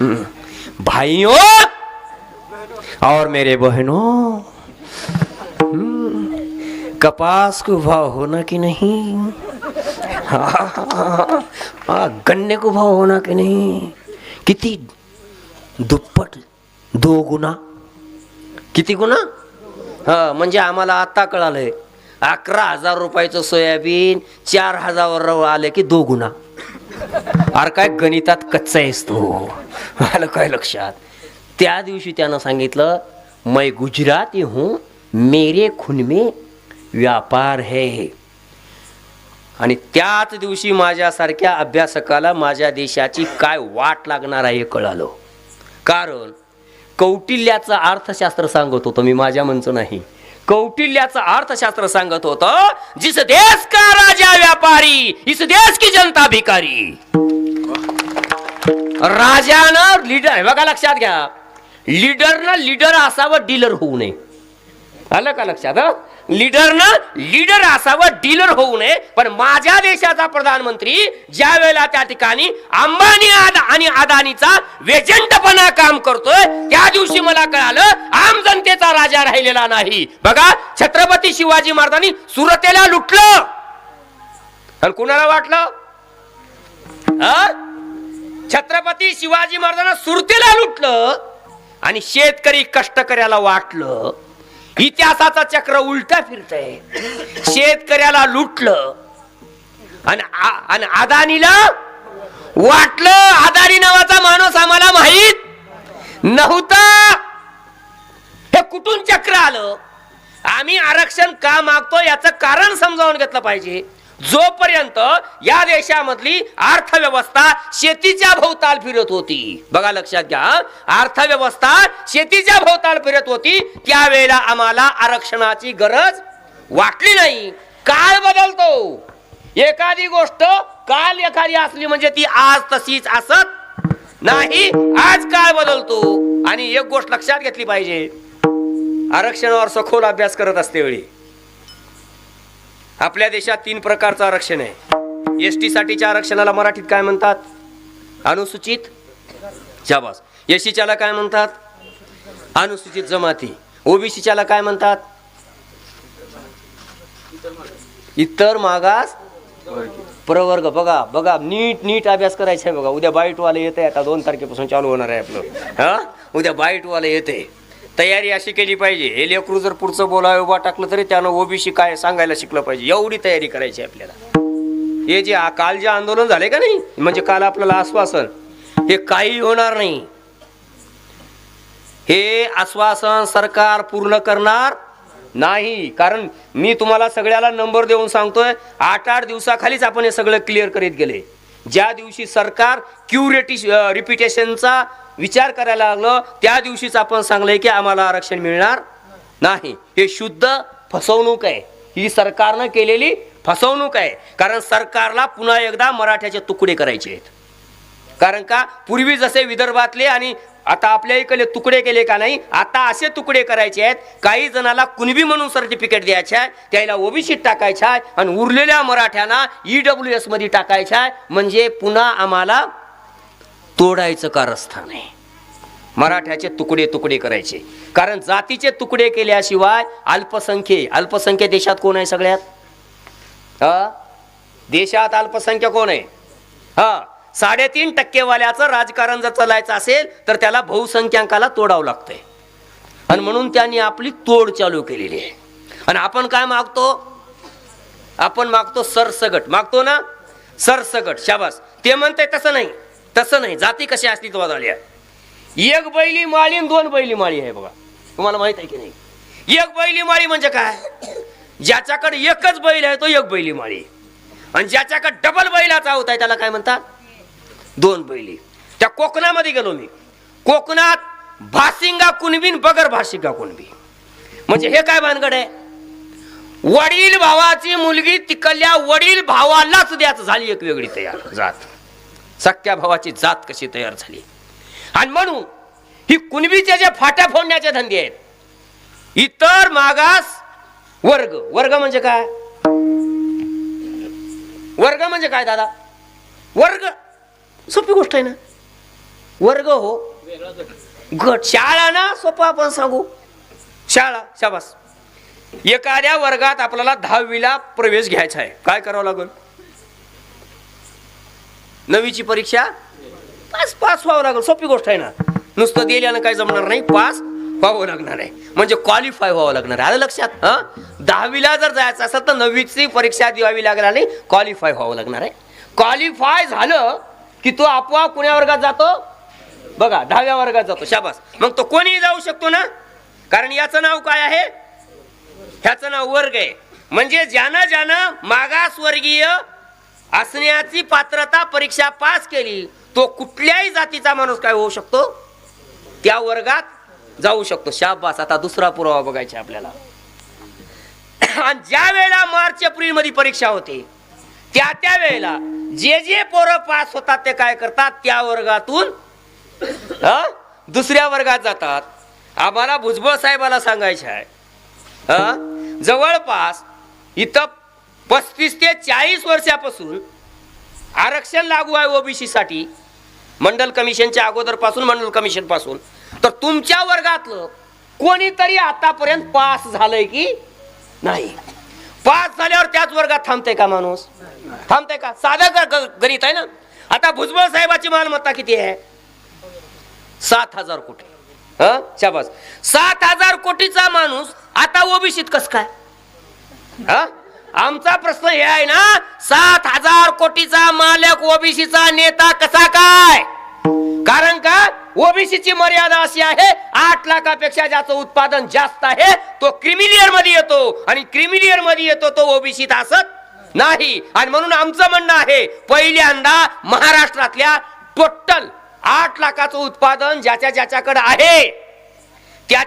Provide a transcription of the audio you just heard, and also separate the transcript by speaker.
Speaker 1: भाइयों और मेरे बहनों कपास को भाव होना कि नहीं? हाँ, गन्ने को भाव होना कि नहीं? किती दुप्पट दो गुना। किती गुना? हा म्हणजे आम्हाला आता कळालंय अकरा हजार रुपयाचं सोयाबीन चार हजार आले की दो गुना. अरे काय गणितात कच्चा आहेस तू? आलं काय लक्षात? त्या दिवशी त्यानं सांगितलं मैं गुजराती हूं मेरे खून में व्यापार है. आणि त्याच दिवशी माझ्यासारख्या अभ्यासकाला माझ्या देशाची काय वाट लागणार आहे हे कळालं. कारण कौटिल्याचं अर्थशास्त्र सांगत होतो मी माझ्या म्हणचं नाही. कौटिल्याचं अर्थशास्त्र सांगत होतं जिस देश का राजा व्यापारी इस देश की जनता भिकारी. राजानं लीडर बघा लक्षात घ्या. लीडरनं लीडर असावं डीलर होऊ नये. आलं का लक्षात लीडरनं लीडर असावं डीलर होऊ नये. पण माझ्या देशाचा प्रधानमंत्री ज्या वेळेला त्या ठिकाणी अंबानी आदा आणि अदानीचा वेजंटपणा काम करतोय त्या दिवशी मला कळालं आम जनतेचा राजा राहिलेला नाही. बघा छत्रपती शिवाजी महाराजांनी सुरतेला लुटलं. आणि कुणाला वाटलं? छत्रपती शिवाजी महाराजांना सुरतेला लुटलं आणि शेतकरी कष्टकऱ्याला वाटलं. इतिहासाचा चक्र उलटा फिरतय. शेतकऱ्याला लुटलं आणि आणि अदानीला वाटलं. अदानी नावाचा माणूस आम्हाला माहीत नव्हता. हे कुठून चक्र आलं? आम्ही आरक्षण का मागतो याचं कारण समजावून घेतलं पाहिजे. जोपर्यंत या देशामधली अर्थव्यवस्था शेतीच्या भोवताल फिरत होती. बघा लक्षात घ्या अर्थव्यवस्था शेतीच्या भोवताल फिरत होती त्यावेळेला आम्हाला आरक्षणाची गरज वाटली नाही. काळ बदलतो. एखादी गोष्ट काल एखादी असली म्हणजे ती आज तशीच असत नाही आज काळ बदलतो. आणि एक गोष्ट लक्षात घेतली पाहिजे आरक्षणावर सखोल अभ्यास करत असते वेळी. आपल्या देशात तीन प्रकारचं आरक्षण आहे. एस टी साठीच्या आरक्षणाला मराठीत काय म्हणतात? अनुसूचित शाबास. एसीच्याला काय म्हणतात? अनुसूचित जमाती. ओबीसीच्याला काय म्हणतात? इतर मागास प्रवर्ग. बघा बघा नीट नीट अभ्यास करायचा आहे बघा. उद्या बाईटवाले येते आता दोन तारखेपासून चालू होणार आहे आपलं. हा? उद्या बाईटवाले येते. तयारी अशी केली पाहिजे. हे लेकरू जर पुढचं बोलावे उभा टाकलं तरी त्यानं ओबीसी काय सांगायला शिकलं पाहिजे. एवढी तयारी करायची आहे आपल्याला. हे जे काल जे आंदोलन झाले का नाही? म्हणजे काल आपल्याला आश्वासन. हे काही होणार नाही. हे आश्वासन सरकार पूर्ण करणार नाही. कारण मी तुम्हाला सगळ्याला नंबर देऊन सांगतोय आठ आठ दिवसाखालीच आपण हे सगळं क्लिअर करीत गेले. ज्या दिवशी सरकार क्युरेटी रिपिटेशनचा विचार करायला लागलं त्या दिवशीच आपण सांगलंय की आम्हाला आरक्षण मिळणार नाही. हे शुद्ध फसवणूक आहे. ही सरकारनं केलेली फसवणूक आहे. कारण सरकारला पुन्हा एकदा मराठ्याचे तुकडे करायचे आहेत. कारण का? पूर्वी जसे विदर्भातले आणि आता आपल्या इकडे तुकडे केले का नाही? आता असे तुकडे करायचे आहेत काही जणाला कुणबी म्हणून सर्टिफिकेट द्यायचे आहे त्याला ओबीसीत टाकायचं आहे आणि उरलेल्या मराठ्यांना ईडब्ल्यू एसमध्ये टाकायचं आहे. म्हणजे पुन्हा आम्हाला तोडायचं कारस्थान आहे. मराठ्याचे तुकडे तुकडे करायचे. कारण जातीचे तुकडे केल्याशिवाय अल्पसंख्ये अल्पसंख्य देशात कोण आहे सगळ्यात? देशात अल्पसंख्य कोण आहे? हा? साडेतीन टक्केवाल्याचं राजकारण जर चालायचं असेल तर त्याला बहुसंख्याकाला तोडावं लागतंय. आणि म्हणून त्यांनी आपली तोड चालू केलेली आहे. आणि आपण काय मागतो? आपण मागतो सरसगट. मागतो ना? सरसगट. शाबास. ते म्हणते तसं नाही. तसं नाही. जाती कशी अस्तित्वात आल्या? एक बैली माळी आणि दोन बैली माळी आहे बघा. तुम्हाला माहीत आहे की नाही? एक बैली माळी म्हणजे काय? ज्याच्याकडे एकच बैल आहे तो एक बैली माळी. आणि ज्याच्याकडे डबल बैलाचा होत आहे त्याला काय म्हणतात? दोन बैली. त्या कोकणामध्ये गेलो मी. कोकणात भासिंगा कुणबीन बगर भासिंगा कुणबी. म्हणजे हे काय भानगड आहे? वडील भावाची मुलगी तिकडल्या वडील भावालाच द्याच झाली एक वेगळी तयार जात. सख्या भावाची जात कशी तयार झाली? आणि म्हणून ही कुणबीचे जे फाट्या फोडण्याचे धंदे आहेत इतर मागास वर्ग. वर्ग म्हणजे काय? वर्ग म्हणजे काय दादा? वर्ग सोपी गोष्ट आहे ना? वर्ग हो. गट शाळा ना सोपं आपण सांगू. शाळा शाबास. एखाद्या वर्गात आपल्याला दहावीला प्रवेश घ्यायचा आहे. काय करावं लागेल? नवीची परीक्षा? पास पास व्हावं लागेल. सोपी गोष्ट आहे ना? नुसतं दिल्यानं काय जमणार नाही. पास व्हावं लागणार आहे. म्हणजे क्वालिफाय व्हावं लागणार आहे. आलं लक्षात? हां? दहावीला जर जायचं असेल तर नववीची परीक्षा द्यावी लागणार नाही. क्वालिफाय व्हावं लागणार आहे. क्वालिफाय झालं की तो आपोआप कुण्या वर्गात जातो? बघा दहाव्या वर्गात जातो. शाबास. मग तो कोणीही जाऊ शकतो ना? कारण याचं नाव काय आहे? ह्याचं नाव वर्ग आहे. म्हणजे ज्यानं ज्यानं मागासवर्गीय असण्याची पात्रता परीक्षा पास केली तो कुठल्याही जातीचा माणूस काय होऊ शकतो? त्या वर्गात जाऊ शकतो. शाबास. आता दुसरा पुरावा बघायचा आपल्याला. आणि ज्या वेळेला मार्च एप्रिलमध्ये परीक्षा होते त्या त्या वेळेला जे जे पोरं पास होतात ते काय करतात? त्या वर्गातून दुसऱ्या वर्गात जातात. आम्हाला भुजबळ साहेबाला सांगायचं आहे. जवळपास इथं पस्तीस ते चाळीस वर्षापासून आरक्षण लागू आहे ओबीसी साठी. मंडल कमिशनच्या अगोदरपासून मंडल कमिशनपासून तर तुमच्या वर्गातलं कोणीतरी आतापर्यंत पास झालंय की नाही? पास झाल्यावर त्याच वर्गात थांबते का माणूस? थांबते का? साधं ग- ग- गणित आहे ना? आता भुजबळ साहेबाची मालमत्ता किती आहे? सात हजार कोटी. हा? शाबास. सात हजार कोटीचा माणूस आता ओबीसीत कस काय? हा? आमचा प्रश्न हे आहे ना सात हजार कोटीचा मालक ओबीसीचा नेता कसा काय? कारण का? ओबीसीची मर्यादा अशी आहे आठ लाखापेक्षा ज्याचं उत्पादन जास्त आहे तो क्रिमिलियरमध्ये येतो. आणि क्रिमिलियरमध्ये येतो तो ओबीसीत असत नाही. आणि म्हणून आमचं म्हणणं आहे पहिल्यांदा महाराष्ट्रातल्या टोटल आठ लाखाचं उत्पादन ज्याच्या ज्याच्याकडे आहे त्या